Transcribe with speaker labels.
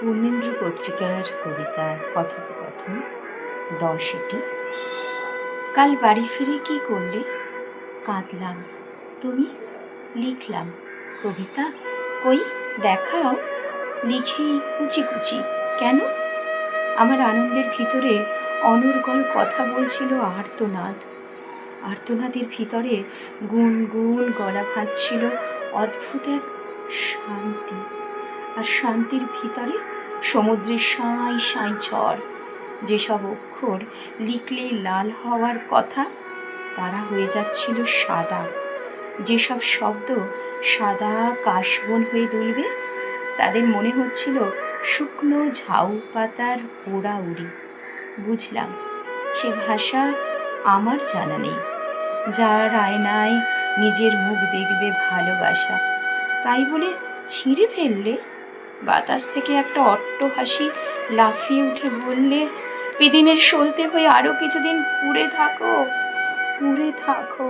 Speaker 1: পূর্ণেন্দ্র পত্রিকার কবিতা কথোপকথন দশটি কাল বাড়ি ফিরে কি করলে? কাঁদলাম। তুমি? লিখলাম। কবিতা? কই? দেখাও। লিখেই কুচি কুচি কেন? আমার আনন্দের ভিতরে অনর্গল কথা বলছিল আর্তনাদ। আর্তনাদের ভিতরে গুন গুন গলা ভাজছিল অদ্ভুত এক শান্তি। আর শান্তির ভিতরে সমুদ্রের সাঁই সাঁই ঝড়। যেসব অক্ষর লিখলেই লাল হওয়ার কথা, তারা হয়ে যাচ্ছিল সাদা। যেসব শব্দ সাদা কাশবন হয়ে দুলবে, তাদের মনে হচ্ছিল শুকনো ঝাউ পাতার ওড়া উড়ি বুঝলাম, সে ভাষা আমার জানা নেই। যার আয়নায় নিজের মুখ দেখবে ভালোবাসা। তাই বলে ছিঁড়ে ফেললে? বাতাস থেকে একটা অট্ট হাসি লাফিয়ে উঠে বললে পিদিমের সলতে হয়ে আরও কিছুদিন পুড়ে থাকো পুড়ে থাকো।